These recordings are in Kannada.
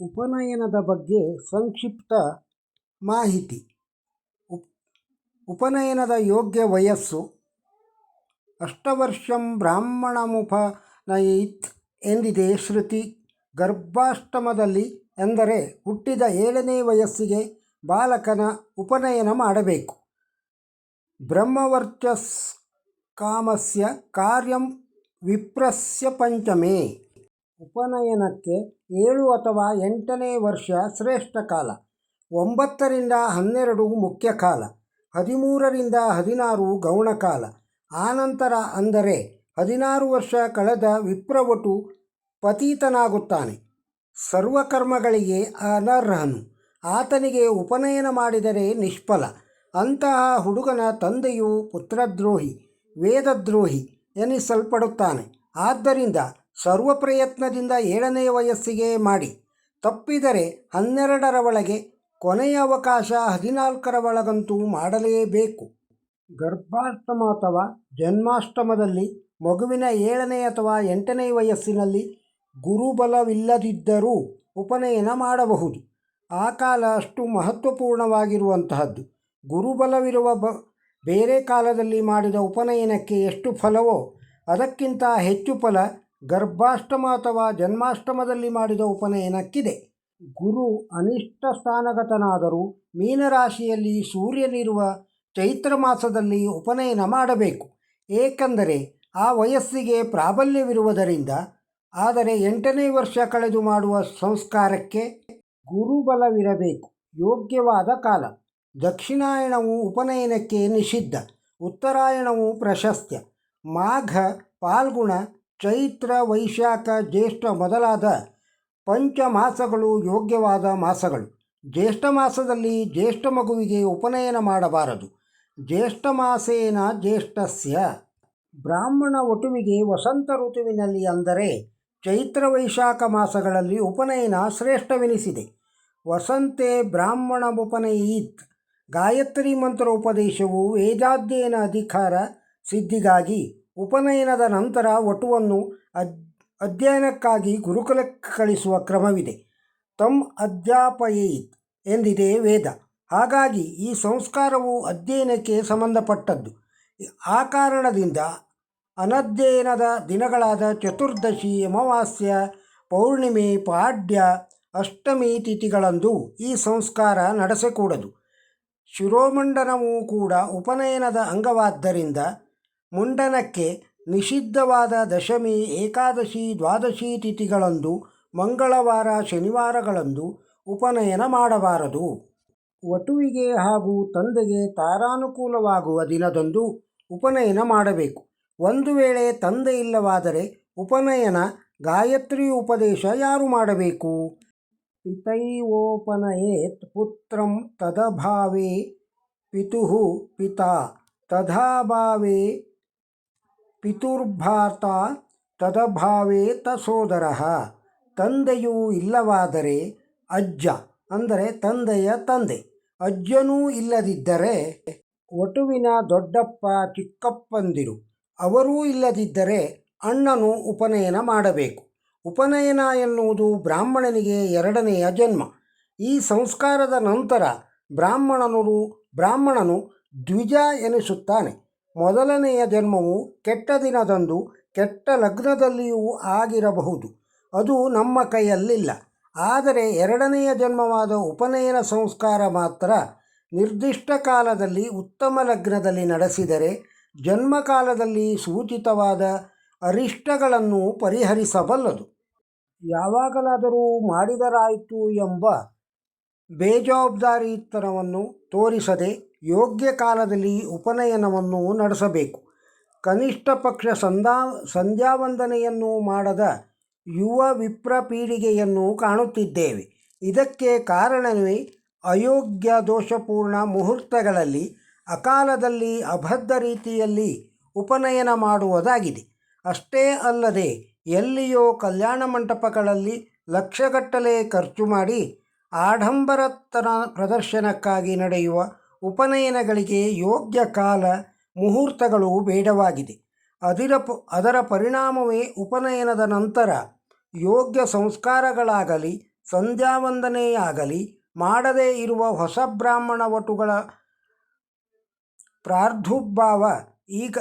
ಉಪನಯನದ ಬಗ್ಗೆ ಸಂಕ್ಷಿಪ್ತ ಮಾಹಿತಿ. ಉಪ್, ಉಪನಯನದ ಯೋಗ್ಯ ವಯಸ್ಸು. ಅಷ್ಟವರ್ಷಂ ಬ್ರಾಹ್ಮಣಮುಪನಯೇತ್ ಎಂದಿದೆ ಶ್ರುತಿ. ಗರ್ಭಾಷ್ಟಮದಲ್ಲಿ ಎಂದರೆ ಹುಟ್ಟಿದ ಏಳನೇ ವಯಸ್ಸಿಗೆ ಬಾಲಕನ ಉಪನಯನ ಮಾಡಬೇಕು. ಬ್ರಹ್ಮವರ್ಚಸ್ಕಾಮಸ್ಯ ಕಾರ್ಯಂ ವಿಪ್ರಸ್ಯ ಪಂಚಮೇ. ಉಪನಯನಕ್ಕೆ ಏಳು ಅಥವಾ ಎಂಟನೇ ವರ್ಷ ಶ್ರೇಷ್ಠ ಕಾಲ, ಒಂಬತ್ತರಿಂದ ಹನ್ನೆರಡು ಮುಖ್ಯ ಕಾಲ, ಹದಿಮೂರರಿಂದ ಹದಿನಾರು ಗೌಣ ಕಾಲ. ಆನಂತರ ಅಂದರೆ ಹದಿನಾರು ವರ್ಷ ಕಳೆದ ವಿಪ್ರವಟು ಪತೀತನಾಗುತ್ತಾನೆ. ಸರ್ವಕರ್ಮಗಳಿಗೆ ಅನರ್ಹನು. ಆತನಿಗೆ ಉಪನಯನ ಮಾಡಿದರೆ ನಿಷ್ಫಲ. ಅಂತಹ ಹುಡುಗನ ತಂದೆಯು ಪುತ್ರದ್ರೋಹಿ, ವೇದದ್ರೋಹಿ ಎನಿಸಲ್ಪಡುತ್ತಾನೆ. ಆದ್ದರಿಂದ ಸರ್ವ ಪ್ರಯತ್ನದಿಂದ ಏಳನೇ ವಯಸ್ಸಿಗೆ ಮಾಡಿ. ತಪ್ಪಿದರೆ ಹನ್ನೆರಡರ ಒಳಗೆ ಕೊನೆಯ ಅವಕಾಶ ಹದಿನಾಲ್ಕರ ಒಳಗಂತೂ ಮಾಡಲೇಬೇಕು. ಗರ್ಭಾಷ್ಟಮ ಅಥವಾ ಜನ್ಮಾಷ್ಟಮದಲ್ಲಿ ಮಗುವಿನ ಏಳನೇ ಅಥವಾ ಎಂಟನೇ ವಯಸ್ಸಿನಲ್ಲಿ ಗುರುಬಲವಿಲ್ಲದಿದ್ದರೂ ಉಪನಯನ ಮಾಡಬಹುದು. ಆ ಕಾಲ ಅಷ್ಟು ಮಹತ್ವಪೂರ್ಣವಾಗಿರುವಂತಹದ್ದು. ಗುರುಬಲವಿರುವ ಬ ಬೇರೆ ಕಾಲದಲ್ಲಿ ಮಾಡಿದ ಉಪನಯನಕ್ಕೆ ಎಷ್ಟು ಫಲವೋ ಅದಕ್ಕಿಂತ ಹೆಚ್ಚು ಫಲ ಗರ್ಭಾಷ್ಟಮ ಅಥವಾ ಜನ್ಮಾಷ್ಟಮದಲ್ಲಿ ಮಾಡಿದ ಉಪನಯನಕ್ಕಿದೆ. ಗುರು ಅನಿಷ್ಟ ಸ್ಥಾನಗತನಾದರೂ ಮೀನರಾಶಿಯಲ್ಲಿ ಸೂರ್ಯನಿರುವ ಚೈತ್ರ ಮಾಸದಲ್ಲಿ ಉಪನಯನ ಮಾಡಬೇಕು. ಏಕೆಂದರೆ ಆ ವಯಸ್ಸಿಗೆ ಪ್ರಾಬಲ್ಯವಿರುವುದರಿಂದ, ಆದರೆ ಎಂಟನೇ ವರ್ಷ ಕಳೆದು ಮಾಡುವ ಸಂಸ್ಕಾರಕ್ಕೆ ಗುರುಬಲವಿರಬೇಕು. ಯೋಗ್ಯವಾದ ಕಾಲ. ದಕ್ಷಿಣಾಯಣವು ಉಪನಯನಕ್ಕೆ ನಿಷಿದ್ಧ. ಉತ್ತರಾಯಣವು ಪ್ರಶಸ್ತ್ಯ. ಮಾಘ ಪಾಲ್ಗುಣ ಚೈತ್ರ ವೈಶಾಖ ಜ್ಯೇಷ್ಠ ಮೊದಲಾದ ಪಂಚ ಮಾಸಗಳು ಯೋಗ್ಯವಾದ ಮಾಸಗಳು. ಜ್ಯೇಷ್ಠ ಮಾಸದಲ್ಲಿ ಜ್ಯೇಷ್ಠ ಮಗುವಿಗೆ ಉಪನಯನ ಮಾಡಬಾರದು. ಜ್ಯೇಷ್ಠ ಮಾಸೇನ ಜ್ಯೇಷ್ಠಸ್ಯ. ಬ್ರಾಹ್ಮಣ ಒಟುವಿಗೆ ವಸಂತ ಋತುವಿನಲ್ಲಿ ಅಂದರೆ ಚೈತ್ರ ವೈಶಾಖ ಮಾಸಗಳಲ್ಲಿ ಉಪನಯನ ಶ್ರೇಷ್ಠವೆನಿಸಿದೆ. ವಸಂತೆ ಬ್ರಾಹ್ಮಣ ಉಪನಯೀತ್ ಗಾಯತ್ರಿ ಮಂತ್ರ ಉಪದೇಶವು ವೇದಾಧ್ಯಯನ ಅಧಿಕಾರ ಸಿದ್ಧಿಗಾಗಿ ಉಪನಯನದ ನಂತರ ವಟುವನ್ನು ಅಧ್ಯಯನಕ್ಕಾಗಿ ಗುರುಕುಲಕ್ಕೆ ಕಳಿಸುವ ಕ್ರಮವಿದೆ. ತಮ್ ಅಧ್ಯಾಪಯೇತ್ ಎಂದಿದೆ ವೇದ. ಹಾಗಾಗಿ ಈ ಸಂಸ್ಕಾರವು ಅಧ್ಯಯನಕ್ಕೆ ಸಂಬಂಧಪಟ್ಟದ್ದು. ಆ ಕಾರಣದಿಂದ ಅನಧ್ಯಯನದ ದಿನಗಳಾದ ಚತುರ್ದಶಿ, ಅಮಾವಾಸ್ಯ, ಪೌರ್ಣಿಮೆ, ಪಾಡ್ಯ, ಅಷ್ಟಮಿ ತಿಥಿಗಳಂದು ಈ ಸಂಸ್ಕಾರ ನಡೆಸಕೂಡದು. ಶಿರೋಮಂಡನವೂ ಕೂಡ ಉಪನಯನದ ಅಂಗವಾದ್ದರಿಂದ ಮುಂಡನಕ್ಕೆ ನಿಷಿದ್ಧವಾದ ದಶಮಿ, ಏಕಾದಶಿ, ದ್ವಾದಶಿ ತಿಥಿಗಳಂದು ಮಂಗಳವಾರ ಶನಿವಾರಗಳಂದು ಉಪನಯನ ಮಾಡಬಾರದು. ವಟುವಿಗೆ ಹಾಗೂ ತಂದೆಗೆ ತಾರಾನುಕೂಲವಾಗುವ ದಿನದಂದು ಉಪನಯನ ಮಾಡಬೇಕು. ಒಂದು ವೇಳೆ ತಂದೆ ಇಲ್ಲವಾದರೆ ಉಪನಯನ ಗಾಯತ್ರಿ ಉಪದೇಶ ಯಾರು ಮಾಡಬೇಕು? ಪಿತೈವೋಪನಯೇತ್ ಪುತ್ರಂ ತದಭಾವೇ ಪಿತುಃ ಪಿತಾ ತದಾಭಾವೇ ಪಿತುರ್ಭ್ರಾತಾ ತದಭಾವೇತ ಸೋದರ ತಂದೆಯೂ ಇಲ್ಲವಾದರೆ ಅಜ್ಜ, ಅಂದರೆ ತಂದೆಯ ತಂದೆ. ಅಜ್ಜನೂ ಇಲ್ಲದಿದ್ದರೆ ವಟುವಿನ ದೊಡ್ಡಪ್ಪ ಚಿಕ್ಕಪ್ಪಂದಿರು. ಅವರೂ ಇಲ್ಲದಿದ್ದರೆ ಅಣ್ಣನು ಉಪನಯನ ಮಾಡಬೇಕು. ಉಪನಯನ ಎನ್ನುವುದು ಬ್ರಾಹ್ಮಣನಿಗೆ ಎರಡನೆಯ ಜನ್ಮ. ಈ ಸಂಸ್ಕಾರದ ನಂತರ ಬ್ರಾಹ್ಮಣನು ಬ್ರಾಹ್ಮಣನು ದ್ವಿಜ ಎನಿಸುತ್ತಾನೆ. ಮೊದಲನೆಯ ಜನ್ಮವು ಕೆಟ್ಟ ದಿನದಂದು ಕೆಟ್ಟ ಲಗ್ನದಲ್ಲಿಯೂ ಆಗಿರಬಹುದು. ಅದು ನಮ್ಮ ಕೈಯಲ್ಲಿಲ್ಲ. ಆದರೆ ಎರಡನೆಯ ಜನ್ಮವಾದ ಉಪನಯನ ಸಂಸ್ಕಾರ ಮಾತ್ರ ನಿರ್ದಿಷ್ಟ ಕಾಲದಲ್ಲಿ ಉತ್ತಮ ಲಗ್ನದಲ್ಲಿ ನಡೆಸಿದರೆ ಜನ್ಮಕಾಲದಲ್ಲಿ ಸೂಚಿತವಾದ ಅರಿಷ್ಟಗಳನ್ನು ಪರಿಹರಿಸಬಲ್ಲದು. ಯಾವಾಗಲಾದರೂ ಮಾಡಿದರಾಯಿತು ಎಂಬ ಬೇಜವಾಬ್ದಾರಿತನವನ್ನು ತೋರಿಸದೆ ಯೋಗ್ಯ ಕಾಲದಲ್ಲಿ ಉಪನಯನವನ್ನು ನಡೆಸಬೇಕು. ಕನಿಷ್ಠ ಪಕ್ಷ ಸಂಧಾ ಸಂಧ್ಯಾವಂದನೆಯನ್ನು ಮಾಡದ ಯುವ ವಿಪ್ರ ಪೀಳಿಗೆಯನ್ನು ಕಾಣುತ್ತಿದ್ದೇವೆ. ಇದಕ್ಕೆ ಕಾರಣವೇ ಅಯೋಗ್ಯ ದೋಷಪೂರ್ಣ ಮುಹೂರ್ತಗಳಲ್ಲಿ ಅಕಾಲದಲ್ಲಿ ಅಬದ್ಧ ರೀತಿಯಲ್ಲಿ ಉಪನಯನ ಮಾಡುವುದಾಗಿದೆ. ಅಷ್ಟೇ ಅಲ್ಲದೆ ಎಲ್ಲಿಯೋ ಕಲ್ಯಾಣ ಮಂಟಪಗಳಲ್ಲಿ ಲಕ್ಷಗಟ್ಟಲೆ ಖರ್ಚು ಮಾಡಿ ಆಡಂಬರತನ ಪ್ರದರ್ಶನಕ್ಕಾಗಿ ನಡೆಯುವ ಉಪನಯನಗಳಿಗೆ ಯೋಗ್ಯ ಕಾಲ ಮುಹೂರ್ತಗಳು ಬೇಡವಾಗಿದೆ. ಅದರ ಅದರ ಪರಿಣಾಮವೇ ಉಪನಯನದ ನಂತರ ಯೋಗ್ಯ ಸಂಸ್ಕಾರಗಳಾಗಲಿ, ಸಂಧ್ಯಾವಂದನೆಯಾಗಲಿ ಮಾಡದೇ ಇರುವ ಹೊಸ ಬ್ರಾಹ್ಮಣ ವಟುಗಳ ಪ್ರಾರ್ಧುಭಾವ ಈಗ,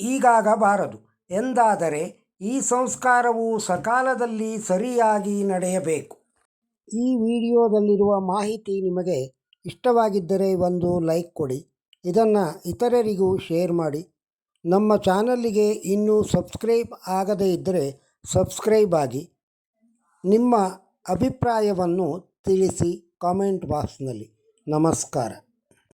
ಈಗಾಗಬಾರದು. ಎಂದಾದರೆ ಈ ಸಂಸ್ಕಾರವು ಸಕಾಲದಲ್ಲಿ ಸರಿಯಾಗಿ ನಡೆಯಬೇಕು. ಈ ವಿಡಿಯೋದಲ್ಲಿರುವ ಮಾಹಿತಿ ನಿಮಗೆ ಇಷ್ಟವಾಗಿದ್ದರೆ ಒಂದು ಲೈಕ್ ಕೊಡಿ. ಇದನ್ನು ಇತರರಿಗೂ ಶೇರ್ ಮಾಡಿ. ನಮ್ಮ ಚಾನಲ್ಲಿಗೆ ಇನ್ನೂ ಸಬ್ಸ್ಕ್ರೈಬ್ ಆಗದೇ ಇದ್ದರೆ ಸಬ್ಸ್ಕ್ರೈಬ್ ಆಗಿ. ನಿಮ್ಮ ಅಭಿಪ್ರಾಯವನ್ನು ತಿಳಿಸಿ ಕಾಮೆಂಟ್ ಬಾಕ್ಸ್ನಲ್ಲಿ. ನಮಸ್ಕಾರ.